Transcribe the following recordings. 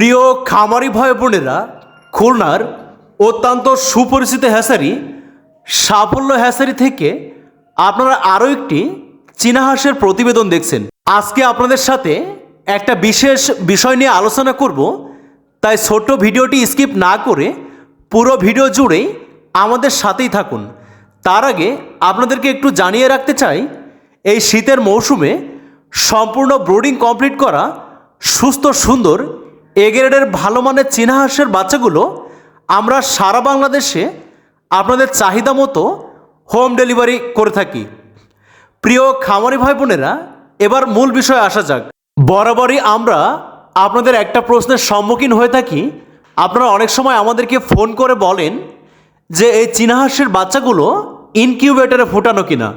প্রিয় খামারি ভাই বোনেরা খুলনার অত্যন্ত সুপরিচিত হ্যাসারি, সাফল্য হ্যাসারি থেকে আপনারা আরও একটি চীনা হাঁসের প্রতিবেদন দেখছেন। আজকে আপনাদের সাথে একটা বিশেষ বিষয় নিয়ে আলোচনা করব, তাই ছোট্ট ভিডিওটি স্কিপ না করে পুরো ভিডিও জুড়েই আমাদের সাথেই থাকুন। তার আগে আপনাদেরকে একটু জানিয়ে রাখতে চাই, এই শীতের মৌসুমে সম্পূর্ণ ব্রোডিং কমপ্লিট করা সুস্থ সুন্দর এ গ্রেডের ভালো মানের চীনা হাঁসের বাচ্চাগুলো আমরা সারা বাংলাদেশে আপনাদের চাহিদা মতো হোম ডেলিভারি করে থাকি। প্রিয় খামারি ভাই বোনেরা এবার মূল বিষয়ে আসা যাক। বরাবরই আমরা আপনাদের একটা প্রশ্নের সম্মুখীন হয়ে থাকি। আপনারা অনেক সময় আমাদেরকে ফোন করে বলেন যে এই চীনা হাঁসের বাচ্চাগুলো ইনকিউবেটরে ফোটানো কিনা।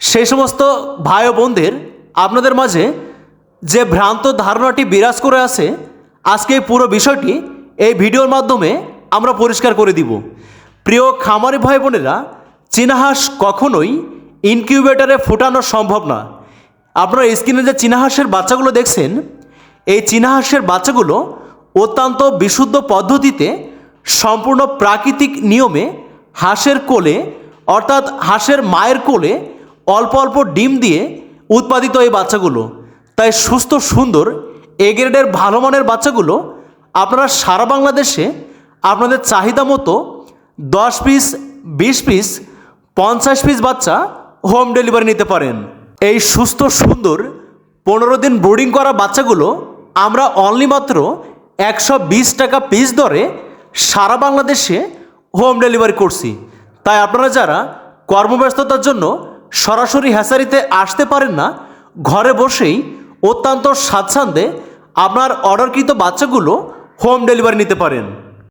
সেই সমস্ত ভাই বোনদের আপনাদের মাঝে যে ভ্রান্ত ধারণাটি বিরাজ করে আছে আজকে এই পুরো বিষয়টি এই ভিডিওর মাধ্যমে আমরা পরিষ্কার করে দিব। প্রিয় খামারি ভাই বোনেরা, চীনাহাঁস কখনোই ইনকিউবেটরে ফোটানো সম্ভব না। আপনারা স্ক্রিনে যে চীনা হাঁসের বাচ্চাগুলো দেখছেন, এই চীনা হাঁসের বাচ্চাগুলো অত্যন্ত বিশুদ্ধ পদ্ধতিতে সম্পূর্ণ প্রাকৃতিক নিয়মে হাঁসের কোলে, অর্থাৎ হাঁসের মায়ের কোলে অল্প অল্প ডিম দিয়ে উৎপাদিত এই বাচ্চাগুলো। তাই সুস্থ, সুন্দর এ গ্রেডের ভালো মানের বাচ্চাগুলো আপনারা সারা বাংলাদেশে আপনাদের চাহিদা মতো দশ পিস, বিশ পিস, পঞ্চাশ পিস বাচ্চা হোম ডেলিভারি নিতে পারেন। এই সুস্থ, সুন্দর, পনেরো দিন বোর্ডিং করা বাচ্চাগুলো আমরা অনলি মাত্র একশো বিশ টাকা পিস দরে সারা বাংলাদেশে হোম ডেলিভারি করছি। তাই আপনারা যারা কর্মব্যস্ততার জন্য সরাসরি হ্যাসারিতে আসতে পারেন না, ঘরে বসেই অত্যন্ত স্বাচ্ছন্দ্যে আপনার অর্ডারকৃত বাচ্চাগুলো হোম ডেলিভারি নিতে পারেন।